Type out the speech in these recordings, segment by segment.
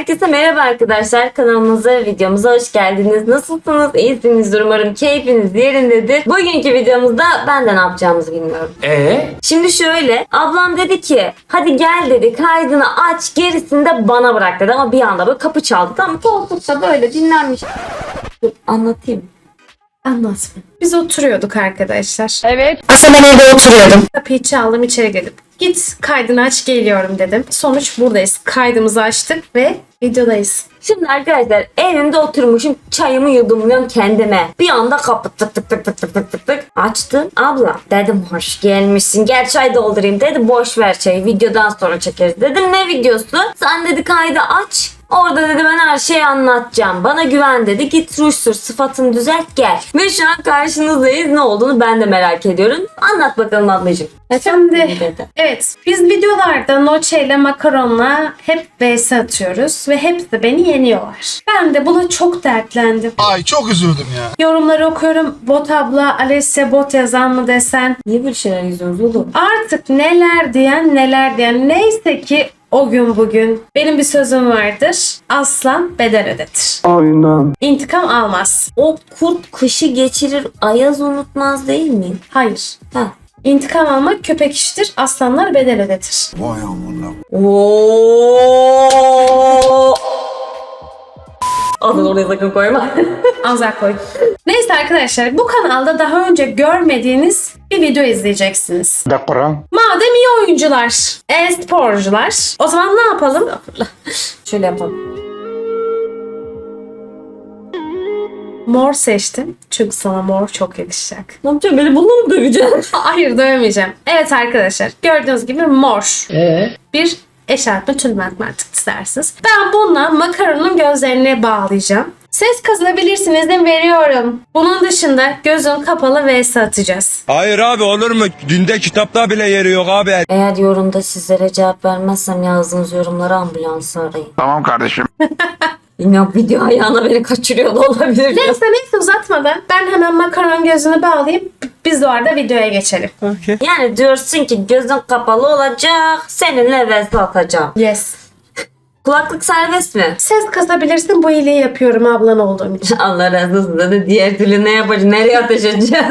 Herkese merhaba arkadaşlar. Kanalımıza, videomuza hoş geldiniz. Nasılsınız? İyisinizdir umarım. Keyfiniz yerindedir. Bugünkü videomuzda ben de ne yapacağımızı bilmiyorum. Ee? Şimdi şöyle. Ablam dedi ki hadi gel dedi kaydını aç gerisini de bana bırak dedi. Ama bir anda böyle kapı çaldı. Tam koltukta böyle dinlenmiş. Dur, anlatayım. Anlatma. Biz oturuyorduk arkadaşlar. Evet. Aslında ben evde oturuyordum. Kapıyı çaldım içeri gelip git kaydını aç geliyorum dedim. Sonuç buradayız. Kaydımızı açtık ve videodayız. Şimdi arkadaşlar evimde oturmuşum çayımı yudumluyorum kendime. Bir anda kapı tık tık tık tık tık tık tık tık. Açtım. Abla dedim hoş gelmişsin. Gel çay doldurayım dedi. Boş ver çayı videodan sonra çekeriz. Dedim ne videosu? Sen dedi kaydı aç. Orada dedi ben her şeyi anlatacağım. Bana güven dedi. Git ruj sür sıfatını düzelt gel. Ve şu an karşınızdayız. Ne olduğunu ben de merak ediyorum. Anlat bakalım ablacığım. Şimdi evet biz videolarda Noce ile Makaron'la hep vs atıyoruz ve hepsi beni yeniyorlar. Ben de buna çok dertlendim. Ay çok üzüldüm ya. Yorumları okuyorum. Bot abla Alessia bot yazan mı desen. Niye böyle şeyler yazıyorsunuz oğlum? Artık neler diyen neler diyen. Neyse ki o gün bugün benim bir sözüm vardır. Aslan bedel ödetir. Aynen. İntikam almaz. O kurt kışı geçirir ayaz unutmaz değil mi? Hayır. Ha. İntikam almak köpek işidir. Aslanlar bedel ödetir. Vay amına. Oo. Adını oraya sakın koyma. Azar koy. Neyse arkadaşlar bu kanalda daha önce görmediğiniz bir video izleyeceksiniz. Dakika. Madem iyi oyuncular, e-sporcular o zaman ne yapalım? Şöyle yapalım. Mor seçtim. Çünkü sana mor çok yakışacak. Ne yapacağım? Beni bununla mı döveceksin? Hayır dövmeyeceğim. Evet arkadaşlar gördüğünüz gibi mor. Ee? Bir eşarplı tülbent artık istersiniz. Ben bununla makaronun gözlerini bağlayacağım. Ses kazanabilirsiniz de veriyorum. Bunun dışında gözün kapalı vs atacağız. Hayır abi olur mu? Dünde kitapta bile yeri yok abi. Eğer yorumda sizlere cevap vermezsem yazdığınız yorumlara ambulansı arayın. Tamam kardeşim. Bilmiyorum video ayağına beni kaçırıyor da olabilir. Neyse neyse uzatmadan ben hemen makaron gözünü bağlayıp biz de orada videoya geçelim. Yani diyorsun ki gözün kapalı olacak, seninle vs atacağım. Yes. Kulaklık serbest mi? Ses kasabilirsin bu iyiliği yapıyorum ablan olduğum için. Allah razı olsun da diğer türlü ne yapacağım? Nereye ateş edeceğim?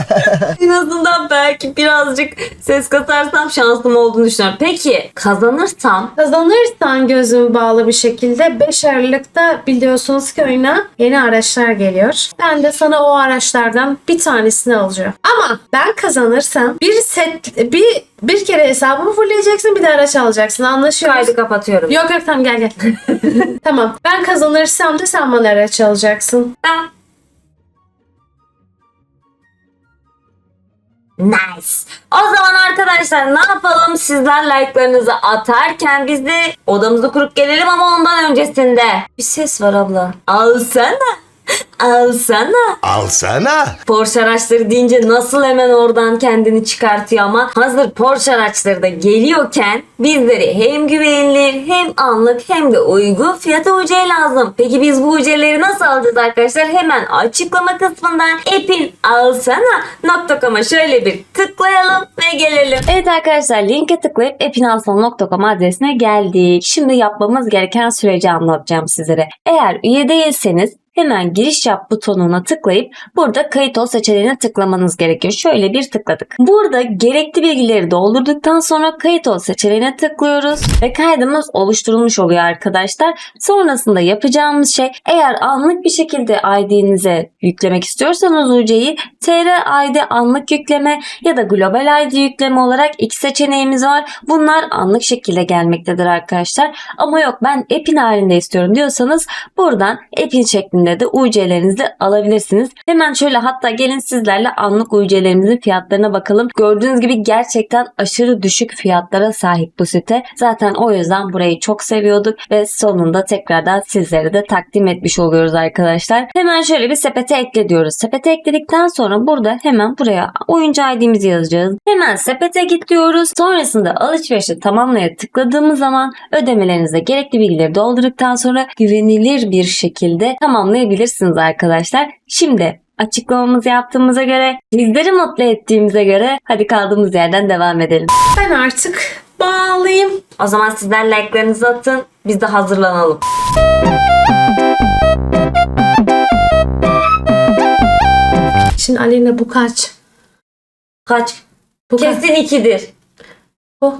en azından belki birazcık ses kasarsam şansım olduğunu düşünüyorum. Peki kazanırsam Kazanırsan gözün bağlı bir şekilde 5 Aralık'ta biliyorsunuz ki oyuna yeni araçlar geliyor. Ben de sana o araçlardan bir tanesini alacağım. Ama ben kazanırsam bir set bir bir kere hesabımı fullleyeceksin bir de araç alacaksın. Anlaşıyoruz. kaydı kapatıyorum. Yok yok tamam gel gel. tamam. Ben kazanırsam da sen bana araç alacaksın. Tamam. Nice. O zaman arkadaşlar ne yapalım? Sizler like'larınızı atarken biz de odamızı kurup gelelim ama ondan öncesinde. Bir ses var abla. Alsana. Alsana. Alsana. Porsche araçları deyince nasıl hemen oradan kendini çıkartıyor ama hazır Porsche araçları da geliyorken bizleri hem güvenilir hem anlık hem de uygun fiyata UC lazım. Peki biz bu UC'leri nasıl alacağız arkadaşlar? Hemen açıklama kısmından epin alsana.com'a şöyle bir tıklayalım ve gelelim. Evet arkadaşlar linke tıklayıp epinalsana.com adresine geldik. Şimdi yapmamız gereken süreci anlatacağım sizlere. Eğer üye değilseniz hemen giriş yap butonuna tıklayıp burada kayıt ol seçeneğine tıklamanız gerekiyor. Şöyle bir tıkladık. Burada gerekli bilgileri doldurduktan sonra kayıt ol seçeneğine tıklıyoruz ve kaydımız oluşturulmuş oluyor arkadaşlar. Sonrasında yapacağımız şey eğer anlık bir şekilde ID'nize yüklemek istiyorsanız UC'yi TR ID anlık yükleme ya da global ID yükleme olarak iki seçeneğimiz var. Bunlar anlık şekilde gelmektedir arkadaşlar. Ama yok ben Epin halinde istiyorum diyorsanız buradan Epin şeklinde de UC'lerinizi alabilirsiniz. Hemen şöyle hatta gelin sizlerle anlık UC'lerimizin fiyatlarına bakalım. Gördüğünüz gibi gerçekten aşırı düşük fiyatlara sahip bu site. Zaten o yüzden burayı çok seviyorduk ve sonunda tekrardan sizlere de takdim etmiş oluyoruz arkadaşlar. Hemen şöyle bir sepete ekle diyoruz. Sepete ekledikten sonra burada hemen buraya oyuncu ID'mizi yazacağız. Hemen sepete git diyoruz. Sonrasında alışverişi tamamlaya tıkladığımız zaman ödemelerinize gerekli bilgileri doldurduktan sonra güvenilir bir şekilde tamamlayabilirsiniz arkadaşlar. Şimdi açıklamamızı yaptığımıza göre, bizleri mutlu ettiğimize göre hadi kaldığımız yerden devam edelim. Ben artık bağlayayım. O zaman sizler like'larınızı atın. Biz de hazırlanalım. Şimdi Aleyna bu kaç? Kaç? Bu kaç? Kesin ikidir. Oh.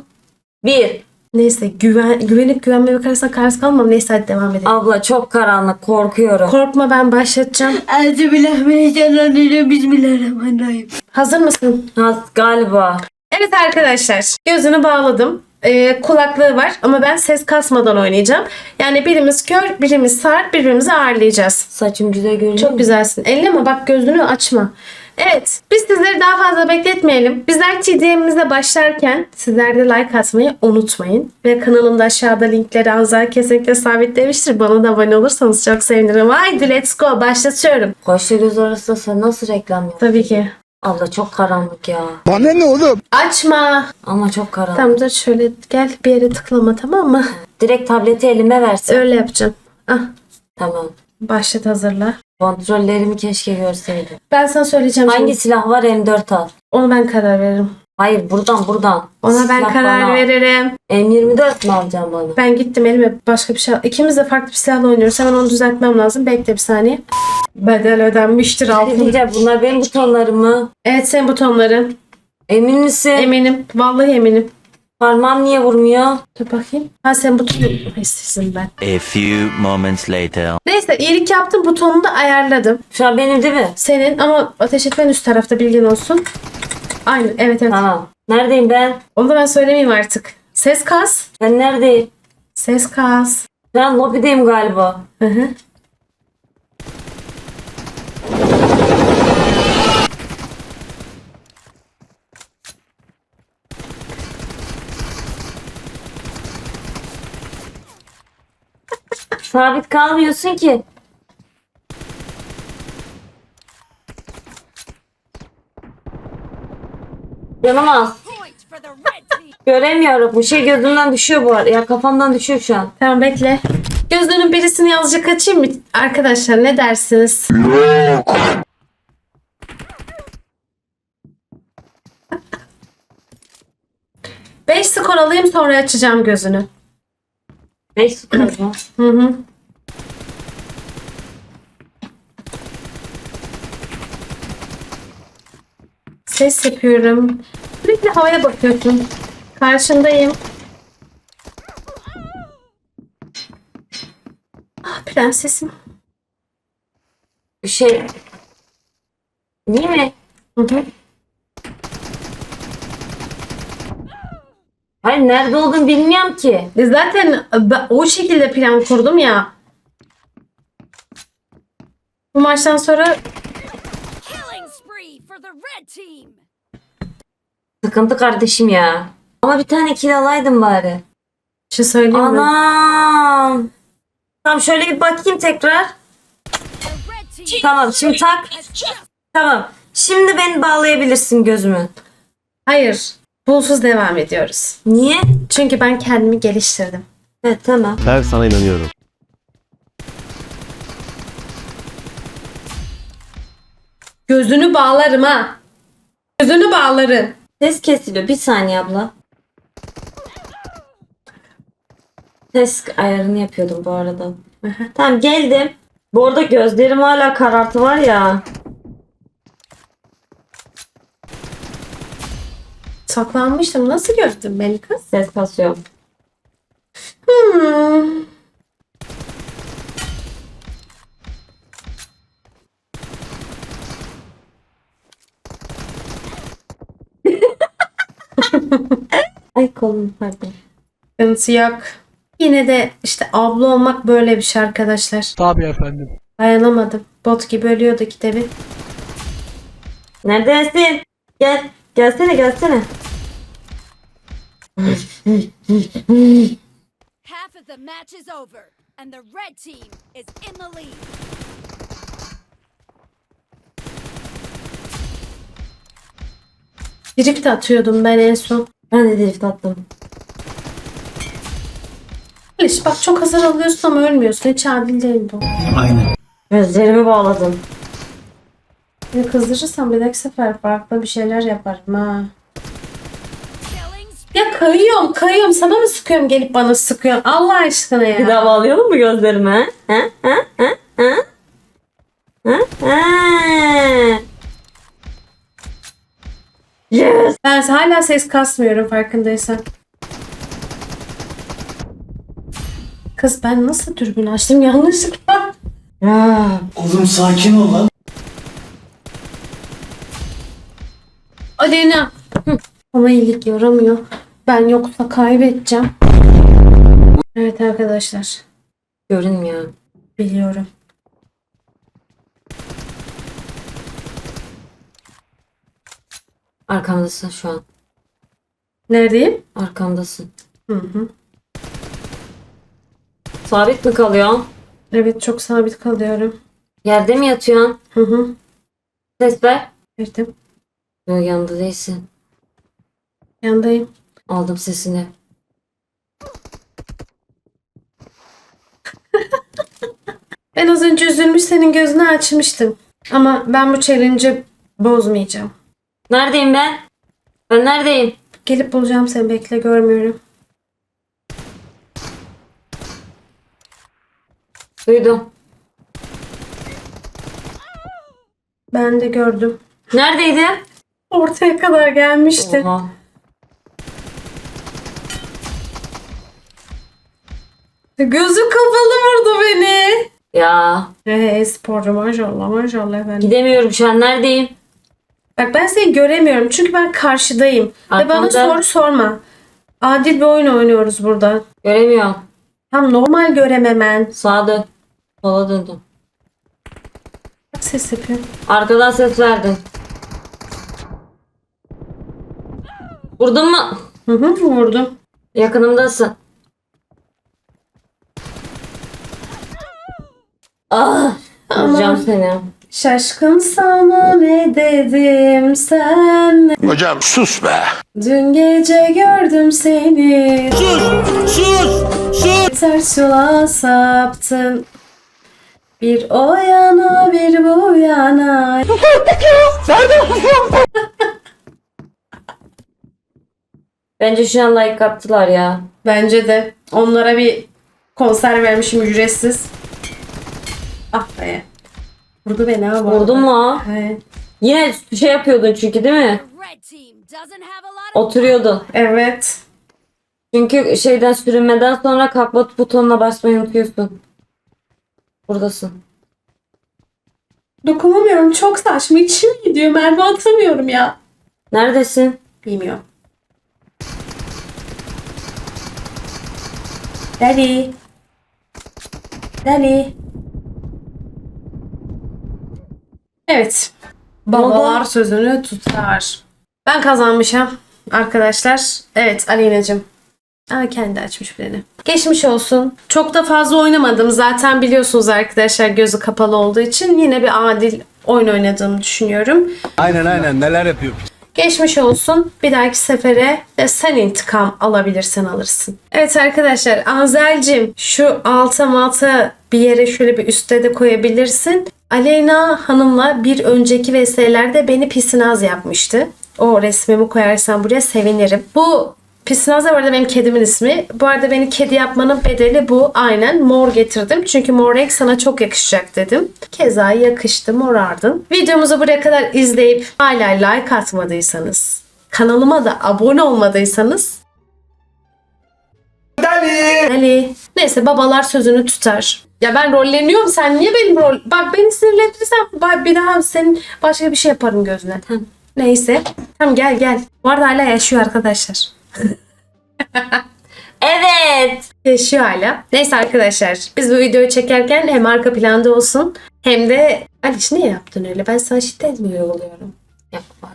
Bir. Neyse güven, güvenip güvenmemek arasında karşı kalmam. Neyse hadi devam edelim. Abla çok karanlık korkuyorum. Korkma ben başlatacağım. Euzubillahimineşşeytanirracim. Bismillahirrahmanirrahim. Hazır mısın? Ha, galiba. Evet arkadaşlar gözünü bağladım. Ee, kulaklığı var ama ben ses kasmadan oynayacağım. Yani birimiz kör, birimiz sağır, birbirimizi ağırlayacağız. Saçım güzel görünüyor Çok mu? güzelsin. Elleme bak gözünü açma. Evet biz sizleri daha fazla bekletmeyelim. Bizler TDM'imize başlarken sizler de like atmayı unutmayın. Ve kanalımda aşağıda linkleri Anzar kesinlikle sabitlemiştir. Bana da abone olursanız çok sevinirim. Haydi let's go başlatıyorum. Kaşla göz arasında sen nasıl reklam yapıyorsun? Tabii ki. Abla çok karanlık ya. Bana ne oğlum? Açma. Ama çok karanlık. Tamam dur şöyle gel bir yere tıklama tamam mı? Direkt tableti elime versin. Öyle yapacağım. Ah Tamam. başlat hazırla. Kontrollerimi keşke görseydim. Ben sana söyleyeceğim Hangi şimdi. silah var M4 al. Onu ben karar veririm. Hayır buradan buradan. Ona ben Silah karar bana veririm. M24 mi alacağım bana? Ben gittim elime başka bir şey al. İkimiz de farklı bir silahla oynuyoruz. Hemen onu düzeltmem lazım. Bekle bir saniye. Bedel ödenmiştir Ne altın. diyeceğim bunlar benim butonlarım mı? Evet senin butonların. Emin misin? Eminim. Vallahi eminim. Parmağım niye vurmuyor? Dur bakayım. Ha sen buton istesin ben. A few moments later. Neyse iyilik yaptım. Butonunu da ayarladım. Şu an benim değil mi? Senin ama ateş etmen üst tarafta bilgin olsun. Aynı. Evet evet. Tamam. Neredeyim ben? Onu da ben söylemeyeyim artık. Ses kas. Ben neredeyim? Ses kas. An lobideyim galiba. Hı hı. Sabit kalmıyorsun ki. Canım az. Göremiyorum. Bu şey gözümden düşüyor bu arada. Ya kafamdan düşüyor şu an. Tamam bekle. Gözlüğünün birisini azıcık açayım mı? Arkadaşlar ne dersiniz? Beş skor alayım sonra açacağım gözünü. 5 skor mu? Hı hı. Ses yapıyorum. Sürekli havaya bakıyorsun. Karşındayım. Ah prensesim. Şey. Değil mi? Hı hı. Hayır nerede olduğunu bilmiyorum ki. E Zaten ben o şekilde plan kurdum ya. Bu maçtan sonra Killing spree for the red team. Sıkıntı kardeşim ya. Ama bir tane kill alaydım bari. bir şey söyleyeyim mi? Anam. Tamam şöyle bir bakayım tekrar. The red team Tamam şimdi tak. Tamam. Şimdi beni bağlayabilirsin gözümü. Hayır. Bulsuz devam ediyoruz. Niye? Çünkü ben kendimi geliştirdim. Evet tamam. Ben sana inanıyorum. Gözünü bağlarım ha. Gözünü bağlarım. Ses kesiliyor. Bir saniye abla. Ses ayarını yapıyordum bu arada. tamam geldim. Bu arada gözlerim hala karartı var ya. Saklanmıştım. Nasıl gördün beni kız? Ses kasıyor. Hmm. Ay kolum pardon. Sıkıntı yok. Yine de işte abla olmak böyle bir şey arkadaşlar. Tabii efendim. Dayanamadım. Bot gibi ölüyordu ki de bir. Neredesin? Gel. Gelsene gelsene. Half of the match is over and the red team is in the lead. Drift atıyordum ben en son. Ben de drift attım. Aliş bak çok hasar alıyorsun ama ölmüyorsun. Hiç adil değil bu. Gözlerimi bağladım. Beni kızdırırsan bir dahaki sefer farklı bir şeyler yaparım ha. Ya kayıyorum kayıyorum. Sana mı sıkıyorum gelip bana sıkıyorsun? Allah aşkına ya. Bir daha bağlayalım mı gözlerimi? Ha? Ha? Ha? Ha? Ha? Ha? Yes. Ben hala ses kasmıyorum farkındaysan. Kız ben nasıl dürbün açtım yanlışlıkla? Ya. Oğlum sakin ol lan. Aleyna. Hı, Bana iyilik yaramıyor. Ben yoksa kaybedeceğim. Evet arkadaşlar. Görünmüyor. Biliyorum. Arkamdasın şu an. Neredeyim? Arkamdasın. Hı hı. Sabit mi kalıyor? Evet çok sabit kalıyorum. Yerde mi yatıyorsun? Hı hı. Ses ver. Verdim. Yok yanında değilsin. Yandayım. Aldım sesini. Ben az önce üzülmüş senin gözünü açmıştım. Ama ben bu challenge'ı bozmayacağım. Neredeyim ben? Ben neredeyim? Gelip bulacağım seni bekle görmüyorum. Duydum. Ben de gördüm. Neredeydi? Ortaya kadar gelmişti. Oha. Gözü kapalı vurdu beni. Ya Ee, sporcu maşallah maşallah efendim. gidemiyorum şu an. Neredeyim? Bak ben seni göremiyorum çünkü ben karşıdayım. Ve bana Arkamda. soru sorma. Adil bir oyun oynuyoruz burada. Göremiyorum. Tam normal görememen. Sağa dön. Sola döndüm. Bak ses yapıyor. Arkadan ses verdin. Vurdun mu? Hı hı vurdum. Yakınımdasın. Ah! Vuracağım seni. Şaşkın sana ne dedim sen Hocam sus be. Dün gece gördüm seni Sus! Sus! Sus! Ters yola saptın Bir o yana bir bu yana Bence şu an like attılar ya. Bence de onlara bir konser vermişim ücretsiz Ah be Vurdu beni ama Vurdun mu? Evet. Yine şey yapıyordun çünkü değil mi? Oturuyordun. Evet Çünkü şeyden sürünmeden sonra kalkma butonuna basmayı unutuyorsun. Buradasın. Dokunamıyorum çok saçma içim gidiyor mermi atamıyorum ya Neredesin? Bilmiyorum. Daddy. Daddy. Evet. Babalar sözünü tutar. Ben kazanmışım arkadaşlar. Evet Aleyna'cığım. Aa, kendi açmış beni. Geçmiş olsun. Çok da fazla oynamadım. Zaten biliyorsunuz arkadaşlar gözü kapalı olduğu için yine bir adil oyun oynadığımı düşünüyorum. Aynen aynen neler yapıyor. Geçmiş olsun. Bir dahaki sefere de sen intikam alabilirsen alırsın. Evet arkadaşlar Anzel'cim şu alta malta bir yere şöyle bir üste de koyabilirsin. Aleyna Hanım'la bir önceki VS'lerde beni pisinaz yapmıştı. O resmimi koyarsan buraya sevinirim. Bu Pisinaz da bu arada benim kedimin ismi. Bu arada beni kedi yapmanın bedeli bu. Aynen mor getirdim. Çünkü mor renk sana çok yakışacak dedim. Keza yakıştı morardın. Videomuzu buraya kadar izleyip hala like atmadıysanız, kanalıma da abone olmadıysanız Deli. Neyse babalar sözünü tutar. Ya ben rolleniyorum sen niye benim rol... Bak beni sinirlendirirsen bak bir daha senin başka bir şey yaparım gözüne. Tamam. Neyse. Tamam gel gel. Bu arada hala yaşıyor arkadaşlar. Evet. Yaşıyor hala. Neyse arkadaşlar biz bu videoyu çekerken hem arka planda olsun hem de Aliş ne yaptın öyle? Ben sana şiddet mi uyguluyorum? Yapma.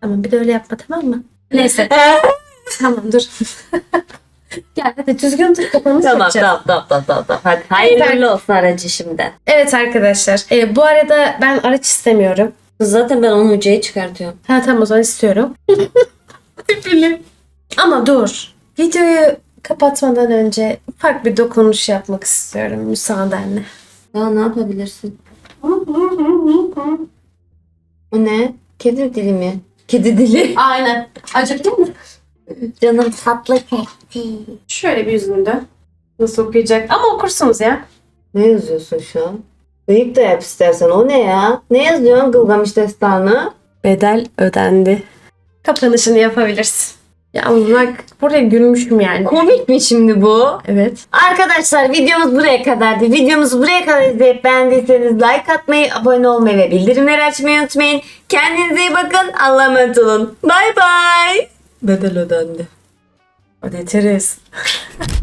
Tamam bir de öyle yapma tamam mı? Neyse. tamam dur. Gel hadi düzgün dur kafamızı Tamam tamam tamam tamam tamam. tamam. Hadi hayırlı olsun aracı şimdiden. Evet arkadaşlar. e, bu arada ben araç istemiyorum. Zaten ben onu hocayı çıkartıyorum. Ha tamam o zaman istiyorum. Tipili. Ama dur. Videoyu kapatmadan önce ufak bir dokunuş yapmak istiyorum müsaadenle. Daha ne yapabilirsin? O ne? Kedi dili mi? Kedi dili. Aynen. Acıktın mı? Canım tatlı çekti. Şöyle bir yüzünü dön. Nasıl okuyacak? Ama okursunuz ya. Ne yazıyorsun şu an? Bıyık da yap istersen. O ne ya? Ne yazıyorsun Gılgamış Destanı? Bedel ödendi. Kapanışını yapabilirsin. Ya bak buraya gülmüşüm yani. Komik mi şimdi bu? Evet. Arkadaşlar videomuz buraya kadardı. Videomuzu buraya kadar izleyip beğendiyseniz like atmayı, abone olmayı ve bildirimleri açmayı unutmayın. Kendinize iyi bakın. Allah'a emanet olun. Bay bay. Bedel ödendi. Ödetiriz.